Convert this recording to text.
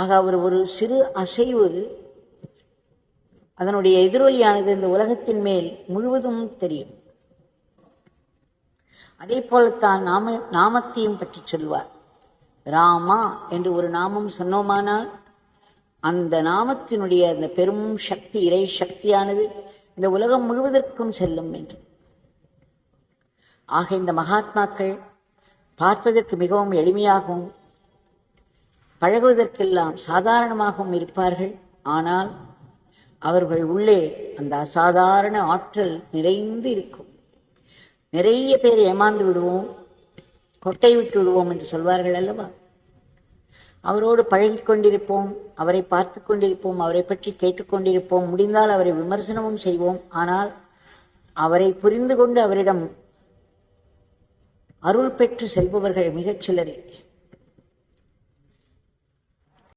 ஆக அவர் ஒரு சிறு அசைவு. அதனுடைய எதிரொலியானது இந்த உலகத்தின் மேல் முழுவதும் தெரியும். அதே போலத்தான் நாம நாமத்தையும் பற்றி சொல்வார். ராமா என்று ஒரு நாமம் சொன்னோமானால் அந்த நாமத்தினுடைய அந்த பெரும் சக்தி இறை சக்தியானது இந்த உலகம் முழுவதற்கும் செல்லும் என்று. ஆக இந்த மகாத்மாக்கள் பார்ப்பதற்கு மிகவும் எளிமையாகவும் பழகுவதற்கெல்லாம் சாதாரணமாகவும் இருப்பார்கள். ஆனால் அவர்கள் உள்ளே அந்த அசாதாரண ஆற்றல் நிறைந்து இருக்கும். நிறைய பேர் ஏமாந்து விடுவோம் கொட்டை விட்டு விடுவோம் என்று சொல்வார்கள் அல்லவா? அவரோடு பழகி கொண்டிருப்போம் அவரை பார்த்து கொண்டிருப்போம் அவரை பற்றி கேட்டுக்கொண்டிருப்போம் முடிந்தால் அவரை விமர்சனமும் செய்வோம். ஆனால் அவரை புரிந்து கொண்டு அவரிடம் அருள் பெற்று செல்பவர்கள் மிகச் சிலரே